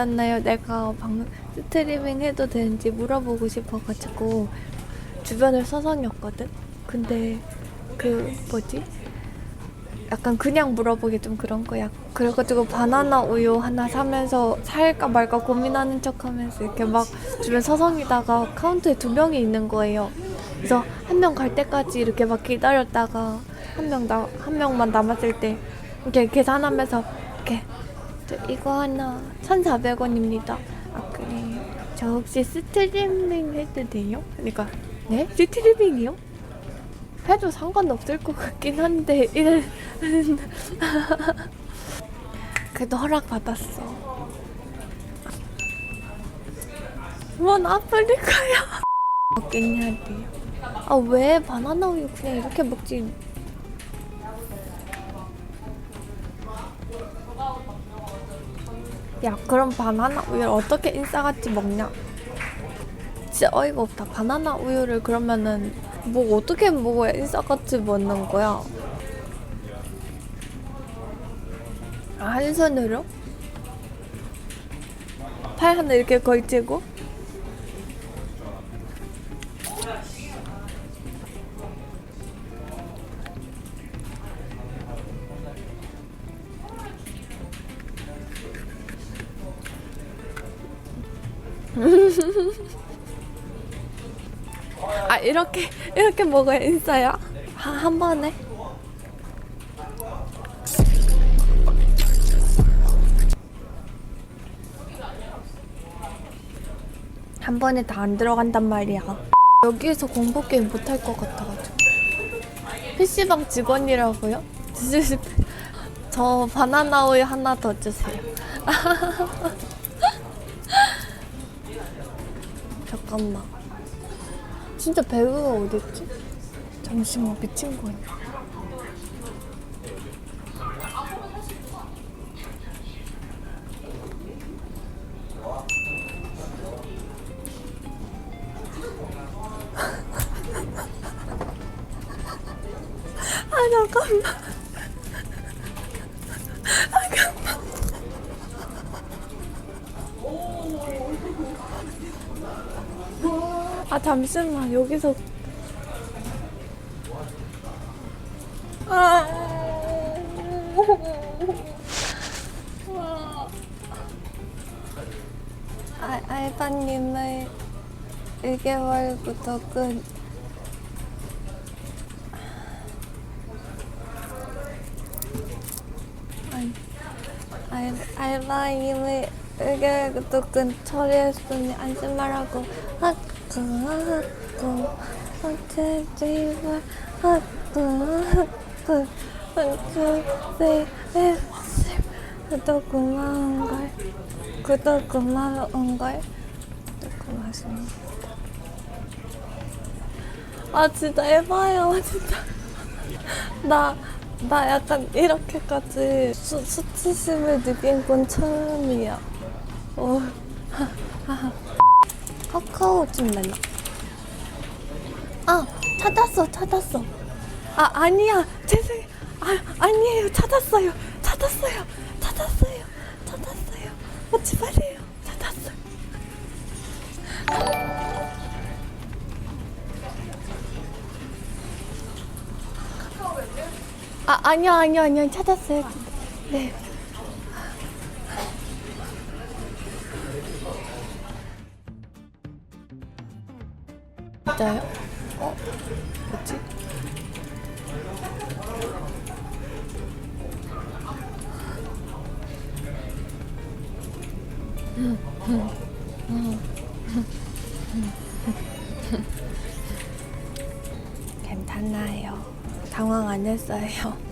있잖아요. 내가 방 스트리밍 해도 되는지 물어보고 싶어가지고 주변을 서성였거든. 근데 그 뭐지? 약간 그냥 물어보기 좀 그런 거야. 그래가지고 바나나 우유 하나 사면서 살까 말까 고민하는 척하면서 이렇게 막 주변 서성이다가 카운터에 두 명이 있는 거예요. 그래서 한 명 갈 때까지 이렇게 막 기다렸다가 한 명 나 한 명만 남았을 때 이렇게 계산하면서 이렇게 저 이거 하나 1,400원입니다. 아 그래요. 저 혹시 스트리밍 해도 돼요? 그러니까 네? 스트리밍이요? 해도 상관없을 것 같긴 한데 이래 그래도 허락 받았어. 뭔 아프리카야? 해야 돼요. 아 왜 바나나 우유 그냥 이렇게 먹지? 야 그럼 바나나 우유를 어떻게 인싸같이 먹냐? 진짜 어이가 없다. 바나나 우유를 그러면은 뭐 어떻게 먹어야 인싸같이 먹는 거야? 아, 한 손으로? 팔 하나 이렇게 걸치고? 아 이렇게 이렇게 먹어야 인싸야? 아, 한 번에? 한 번에 다 안 들어간단 말이야. 여기에서 공포 게임 못할 것 같아가지고. PC방 직원이라고요? 저 바나나 우유 하나 더 주세요. 잠깐만. 진짜 배우가 어딨지? 잠시만 미친 거 아니야? 아 잠깐만. 아 잠 시만 여기서. 아, 아 알바님의 1개월 구독은 아니, 알, 알바님의 1개월 구독은 처리했으니 안심하라고. 하 고 하고 어째지만 하고 하고 어째 구독 고마운걸 구독 고마운걸 구독 고맙습니다 아 진짜 해봐요 진짜 나, 나 약간 이렇게까지 수, 수치심을 느낀 건 처음이야 어. 카카오 좀 내놔 아 찾았어 찾았어. 아 아니야. 죄송 아 아니에요. 찾았어요. 찾았어요. 찾았어요. 찾았어요. 오지 마세요. 찾았어요 아 아니요 아니요 아니요. 찾았어요. 네 진짜요? 어? 뭐지? 괜찮아요. 당황 안 했어요.